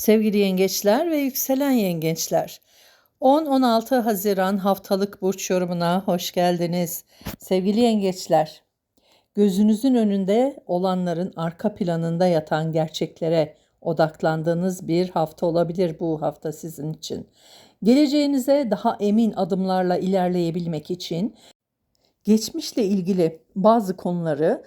Sevgili yengeçler ve yükselen yengeçler. 10-16 Haziran haftalık burç yorumuna hoş geldiniz. Sevgili yengeçler, gözünüzün önünde olanların arka planında yatan gerçeklere odaklandığınız bir hafta olabilir bu hafta sizin için. Geleceğinize daha emin adımlarla ilerleyebilmek için geçmişle ilgili bazı konuları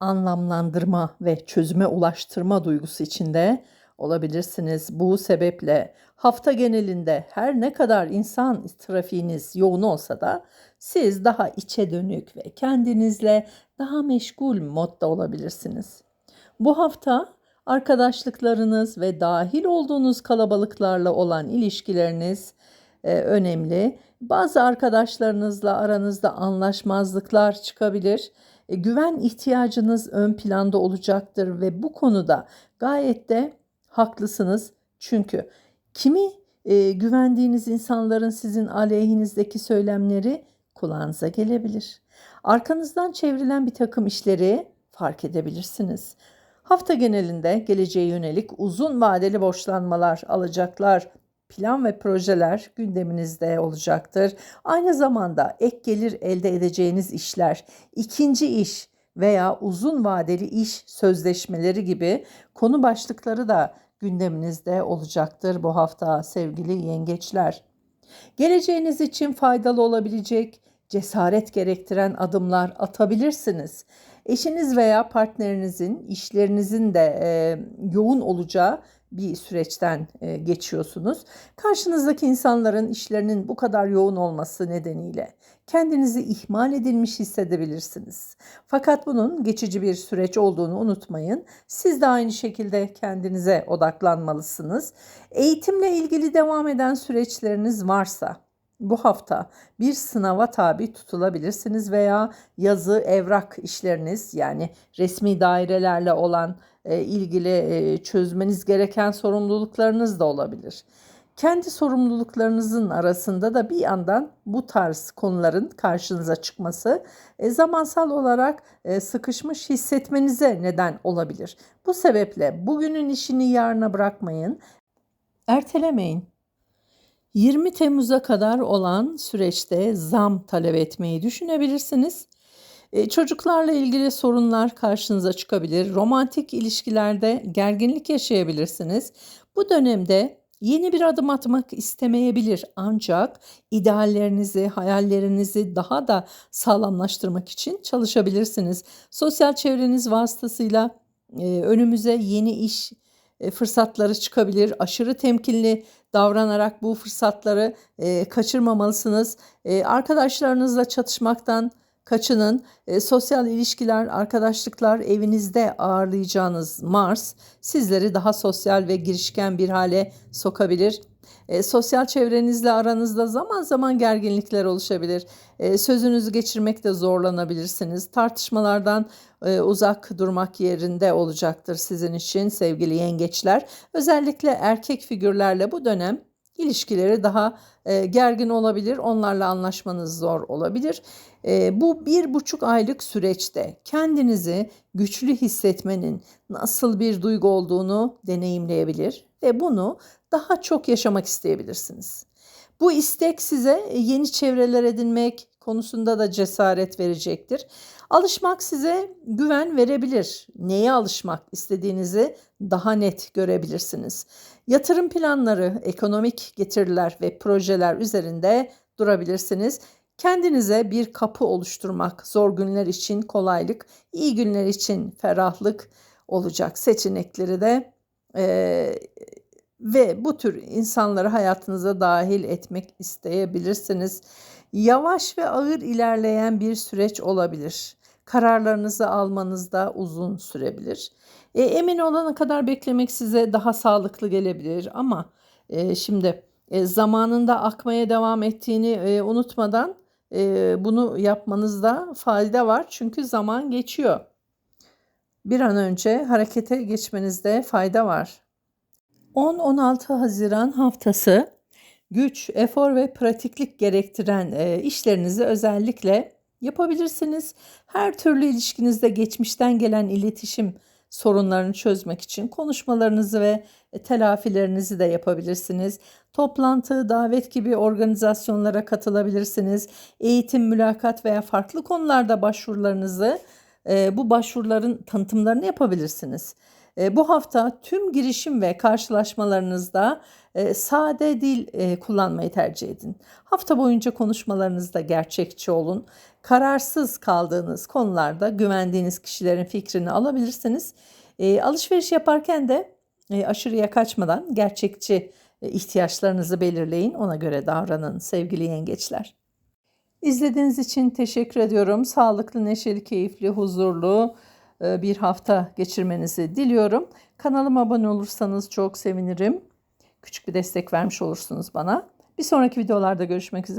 anlamlandırma ve çözüme ulaştırma duygusu içinde olabilirsiniz. Bu sebeple hafta genelinde her ne kadar insan trafiğiniz yoğun olsa da siz daha içe dönük ve kendinizle daha meşgul modda olabilirsiniz. Bu hafta arkadaşlıklarınız ve dahil olduğunuz kalabalıklarla olan ilişkileriniz e, önemli. Bazı arkadaşlarınızla aranızda anlaşmazlıklar çıkabilir. E, güven ihtiyacınız ön planda olacaktır ve bu konuda gayet de haklısınız. Çünkü kimi e, güvendiğiniz insanların sizin aleyhinizdeki söylemleri kulağınıza gelebilir. Arkanızdan çevrilen bir takım işleri fark edebilirsiniz. Hafta genelinde geleceğe yönelik uzun vadeli borçlanmalar, alacaklar, plan ve projeler gündeminizde olacaktır. Aynı zamanda ek gelir elde edeceğiniz işler, ikinci iş veya uzun vadeli iş sözleşmeleri gibi konu başlıkları da gündeminizde olacaktır bu hafta sevgili yengeçler. Geleceğiniz için faydalı olabilecek, cesaret gerektiren adımlar atabilirsiniz. Eşiniz veya partnerinizin, işlerinizin de e, yoğun olacağı bir süreçten e, geçiyorsunuz. Karşınızdaki insanların işlerinin bu kadar yoğun olması nedeniyle kendinizi ihmal edilmiş hissedebilirsiniz. Fakat bunun geçici bir süreç olduğunu unutmayın. Siz de aynı şekilde kendinize odaklanmalısınız. Eğitimle ilgili devam eden süreçleriniz varsa bu hafta bir sınava tabi tutulabilirsiniz veya yazı evrak işleriniz yani resmi dairelerle olan ilgili e, çözmeniz gereken sorumluluklarınız da olabilir. Kendi sorumluluklarınızın arasında da bir yandan bu tarz konuların karşınıza çıkması e, zamansal olarak e, sıkışmış hissetmenize neden olabilir. Bu sebeple bugünün işini yarına bırakmayın, ertelemeyin. 20 Temmuz'a kadar olan süreçte zam talep etmeyi düşünebilirsiniz. E, çocuklarla ilgili sorunlar karşınıza çıkabilir. Romantik ilişkilerde gerginlik yaşayabilirsiniz. Bu dönemde yeni bir adım atmak istemeyebilir ancak ideallerinizi, hayallerinizi daha da sağlamlaştırmak için çalışabilirsiniz. Sosyal çevreniz vasıtasıyla e, önümüze yeni iş e, fırsatları çıkabilir. Aşırı temkinli davranarak bu fırsatları e, kaçırmamalısınız. E, arkadaşlarınızla çatışmaktan kaçının. E, sosyal ilişkiler, arkadaşlıklar evinizde ağırlayacağınız Mars sizleri daha sosyal ve girişken bir hale sokabilir. E, sosyal çevrenizle aranızda zaman zaman gerginlikler oluşabilir. E, sözünüzü geçirmekte zorlanabilirsiniz. Tartışmalardan e, uzak durmak yerinde olacaktır sizin için sevgili yengeçler. Özellikle erkek figürlerle bu dönem ilişkileri daha e, gergin olabilir. Onlarla anlaşmanız zor olabilir. E, bu bir buçuk aylık süreçte kendinizi güçlü hissetmenin nasıl bir duygu olduğunu deneyimleyebilir ve bunu daha çok yaşamak isteyebilirsiniz. Bu istek size yeni çevreler edinmek konusunda da cesaret verecektir. Alışmak size güven verebilir. Neye alışmak istediğinizi daha net görebilirsiniz. Yatırım planları, ekonomik getiriler ve projeler üzerinde durabilirsiniz. Kendinize bir kapı oluşturmak, zor günler için kolaylık, iyi günler için ferahlık olacak seçenekleri de e, ve bu tür insanları hayatınıza dahil etmek isteyebilirsiniz. Yavaş ve ağır ilerleyen bir süreç olabilir. Kararlarınızı almanızda uzun sürebilir. E, emin olana kadar beklemek size daha sağlıklı gelebilir ama e, şimdi e, zamanında akmaya devam ettiğini e, unutmadan e, bunu yapmanızda fayda var. Çünkü zaman geçiyor. Bir an önce harekete geçmenizde fayda var. 10-16 Haziran haftası güç, efor ve pratiklik gerektiren e, işlerinizi özellikle yapabilirsiniz. Her türlü ilişkinizde geçmişten gelen iletişim sorunlarını çözmek için konuşmalarınızı ve e, telafilerinizi de yapabilirsiniz. Toplantı, davet gibi organizasyonlara katılabilirsiniz. Eğitim, mülakat veya farklı konularda başvurularınızı e, bu başvuruların tanıtımlarını yapabilirsiniz. E, bu hafta tüm girişim ve karşılaşmalarınızda e, sade dil e, kullanmayı tercih edin. Hafta boyunca konuşmalarınızda gerçekçi olun. Kararsız kaldığınız konularda güvendiğiniz kişilerin fikrini alabilirsiniz. Alışveriş yaparken de aşırıya kaçmadan gerçekçi ihtiyaçlarınızı belirleyin. Ona göre davranın sevgili yengeçler. İzlediğiniz için teşekkür ediyorum. Sağlıklı, neşeli, keyifli, huzurlu bir hafta geçirmenizi diliyorum. Kanalıma abone olursanız çok sevinirim. Küçük bir destek vermiş olursunuz bana. Bir sonraki videolarda görüşmek üzere.